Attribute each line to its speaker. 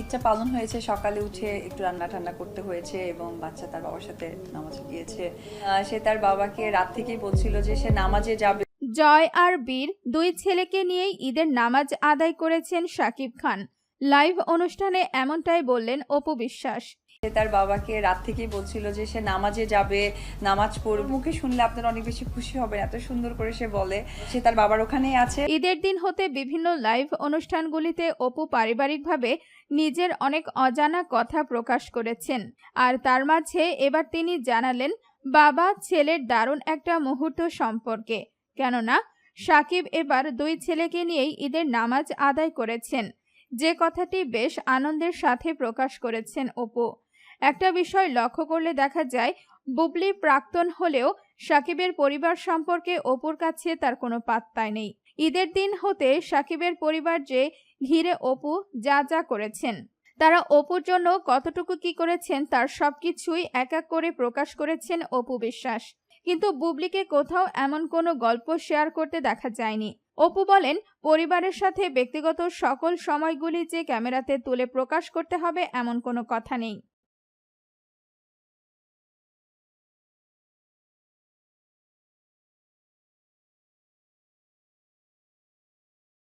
Speaker 1: ঈদটা পালন হয়েছে, সকালে উঠে একটু রান্না ঠান্না করতে হয়েছে এবং বাচ্চা তার বাবার সাথে নামাজ গিয়েছে। সে তার বাবাকে রাত থেকেই বলছিল যে সে নামাজে যাবে।
Speaker 2: জয় আর বীর দুই ছেলেকে নিয়েই ঈদের নামাজ আদায় করেছেন শাকিব খান। লাইভ অনুষ্ঠানে এমনটাই বললেন অপু বিশ্বাস।
Speaker 1: সে তার বাবাকে রাত থেকেই বলছিল যে সে নামাজে যাবে, নামাজ পড়বে। মুখে শুনলে আপনার অনেক বেশি খুশি হবে এত সুন্দর করে সে বলে। সে তার বাবার ওখানেই আছে।
Speaker 2: ঈদের দিন হতে বিভিন্ন লাইভ অনুষ্ঠানগুলিতে অপু পারিবারিকভাবে নিজের অনেক অজানা কথা প্রকাশ করেছেন। আর তার মাঝে এবার তিনি জানালেন, বাবা, ছেলের দারুণ একটা মুহূর্ত সম্পর্কে। কেননা, সাকিব এবার দুই ছেলেকে নিয়েই ঈদের নামাজ আদায় করেছেন। যে কথাটি বেশ আনন্দের সাথে প্রকাশ করেছেন অপু। একটা বিষয় লক্ষ্য করলে দেখা যায়, বুবলি প্রাক্তন হলেও সাকিবের পরিবার সম্পর্কে অপুর কাছে তার কোনো পাত্তাই নেই। ঈদের দিন হতে সাকিবের পরিবার যে ঘিরে অপু যা যা করেছেন, তারা অপুর জন্য কতটুকু কি করেছেন তার সবকিছুই এক এক করে প্রকাশ করেছেন অপু বিশ্বাস। কিন্তু বুবলিকে কোথাও এমন কোনো গল্প শেয়ার করতে দেখা যায়নি। অপু বলেন, পরিবারের সাথে ব্যক্তিগত সকল সময়গুলি যে ক্যামেরাতে তুলে প্রকাশ করতে হবে এমন কোনো কথা নেই।